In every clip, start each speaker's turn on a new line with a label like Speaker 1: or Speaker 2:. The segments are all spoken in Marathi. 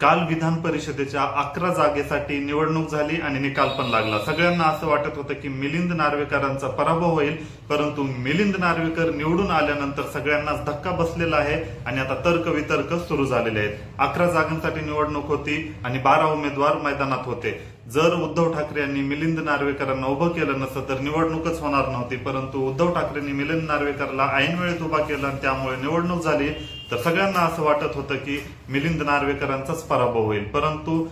Speaker 1: काल विधान परिषदेच्या अकरा जागेसाठी निवडणूक झाली आणि निकाल पण लागला. सगळ्यांना असं वाटत होतं की मिलिंद नार्वेकरांचा पराभव होईल परंतु मिलिंद नार्वेकर निवडून आल्यानंतर सगळ्यांनाच धक्का बसलेला आहे आणि आता तर्क वितर्क सुरू झालेले आहेत. अकरा जागांसाठी निवडणूक होती आणि बारा उमेदवार मैदानात होते. जर उद्धव ठाकरे यांनी मिलिंद नार्वेकरांना उभं केलं नसतं तर निवडणूकच होणार नव्हती परंतु उद्धव ठाकरेंनी मिलिंद नार्वेकरला ऐन वेळेत उभा केला आणि त्यामुळे निवडणूक झाली. तर सगळ्यांना असं वाटत होतं की मिलिंद नार्वेकरांचाच पराभव होईल. परंतु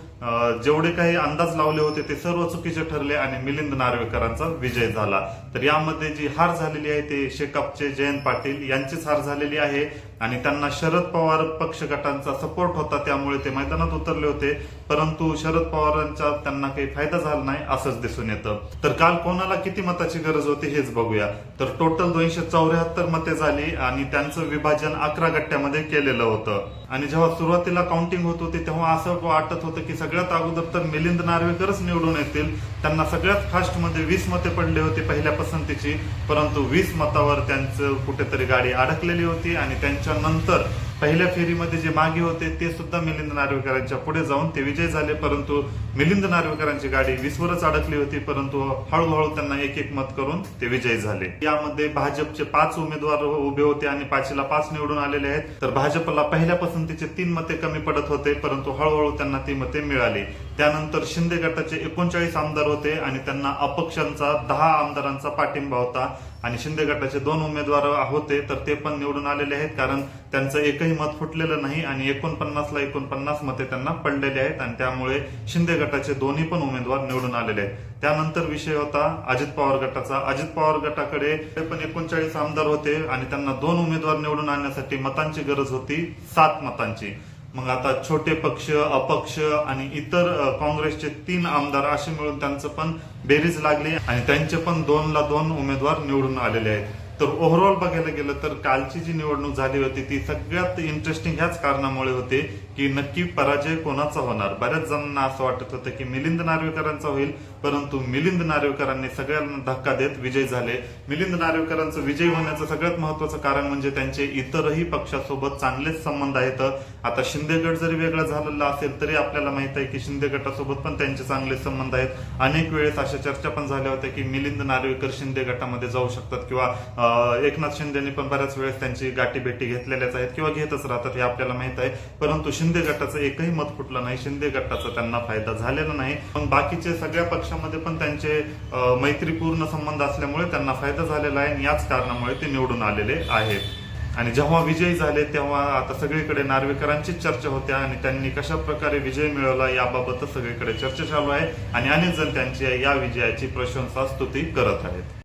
Speaker 1: जेवढे काही अंदाज लावले होते ते सर्व चुकीचे ठरले आणि मिलिंद नार्वेकरांचा विजय झाला. तर यामध्ये जी हार झालेली आहे ते शेकापचे जयंत पाटील यांचीच हार झालेली आहे आणि त्यांना शरद पवार पक्ष गटांचा सपोर्ट होता त्यामुळे ते मैदानात उतरले होते. परंतु शरद पवारांचा त्यांना काही फायदा झाला नाही असंच दिसून येतं. तर काल कोणाला किती मताची गरज होती हेच बघूया. तर टोटल दोनशे चौऱ्याहत्तर मते झाली आणि त्यांचं विभाजन अकरा गट्ट्यामध्ये केलेलं होतं. आणि जेव्हा सुरुवातीला काउंटिंग होत होती तेव्हा असं वाटत होतं की सगळ्यात अगोदर तर मिलिंद नार्वेकरच निवडून येतील. त्यांना सगळ्यात फास्टमध्ये वीस मते पडली होती पहिल्या पसंतीची. परंतु वीस मतावर त्यांचं कुठेतरी गाडी अडकलेली होती आणि त्यांच्या नंतर पहिल्या फेरीमध्ये जे मागे होते ते सुद्धा मिलिंद नार्वेकरांच्या पुढे जाऊन ते विजय झाले. परंतु मिलिंद नार्वेकरांची गाडी वीसवरच अडकली होती. परंतु हळूहळू त्यांना एक एक मत करून ते विजयी झाले. यामध्ये भाजपचे पाच उमेदवार उभे होते आणि पाचीला पाच निवडून आलेले आहेत. तर भाजपला पहिल्या पसंतीचे तीन मते कमी पडत होते. परंतु हळूहळू त्यांना ती मते मिळाली. त्यानंतर शिंदे गटाचे एकोणचाळीस आमदार होते आणि त्यांना अपक्षांचा दहा आमदारांचा पाठिंबा होता. आणि शिंदे गटाचे दोन उमेदवार होते तर ते पण निवडून आलेले आहेत कारण त्यांचं एकही मत फुटलेलं नाही आणि एकोणपन्नासला एकोणपन्नास मते त्यांना पडलेले आहेत आणि त्यामुळे शिंदे गटाचे दोन्ही पण उमेदवार निवडून आलेले आहेत. त्यानंतर विषय होता अजित पवार गटाचा. अजित पवार गटाकडे ते पण एकोणचाळीस आमदार होते आणि त्यांना दोन उमेदवार निवडून आणण्यासाठी मतांची गरज होती सात मतांची. मग आता छोटे पक्ष अपक्ष आणि इतर काँग्रेसचे तीन आमदार असे मिळून त्यांचं पण बेरीज लागली आणि त्यांचे पण दोनला दोन उमेदवार निवडून आलेले आहेत. तर ओव्हरऑल बघायला गेलं तर कालची जी निवडणूक झाली होती ती सगळ्यात इंटरेस्टिंग ह्याच कारणामुळे होते की नक्की पराजय कोणाचा होणार? बऱ्याच जणांना असं वाटत होतं की मिलिंद नार्वेकरांचा होईल परंतु मिलिंद नार्वेकरांनी सगळ्यांना धक्का देत विजय झाले. मिलिंद नार्वेकरांचं विजय होण्याचं सगळ्यात महत्वाचं कारण म्हणजे त्यांचे इतरही पक्षासोबत चांगलेच संबंध आहेत. आता शिंदे गट जरी वेगळा झालेला असेल तरी आपल्याला माहीत आहे की शिंदे गटासोबत पण त्यांचे चांगले संबंध आहेत. अनेक वेळेस अशा चर्चा पण झाल्या होत्या की मिलिंद नार्वेकर शिंदे गटामध्ये जाऊ शकतात किंवा एकनाथ शिंदेनी पण बऱ्याच वेळेस त्यांची गाठी भेटी घेतलेल्याच आहेत किंवा घेतच राहतात हे आपल्याला माहीत आहे. परंतु शिंदे गटाचं एकही मत फुटलं नाही. शिंदे गटाचा त्यांना फायदा झालेला नाही. पण बाकीचे सगळ्या पक्षामध्ये पण त्यांचे मैत्रीपूर्ण संबंध असल्यामुळे त्यांना फायदा झालेला आहे आणि याच कारणामुळे ते निवडून आलेले आहेत. आणि जेव्हा विजयी झाले तेव्हा आता सगळीकडे नार्वेकरांचीच चर्चा होत्या आणि त्यांनी कशा प्रकारे विजय मिळवला याबाबत सगळीकडे चर्चा चालू आहे आणि अनेक जण त्यांची या विजयाची प्रशंसा स्तुती करत आहेत.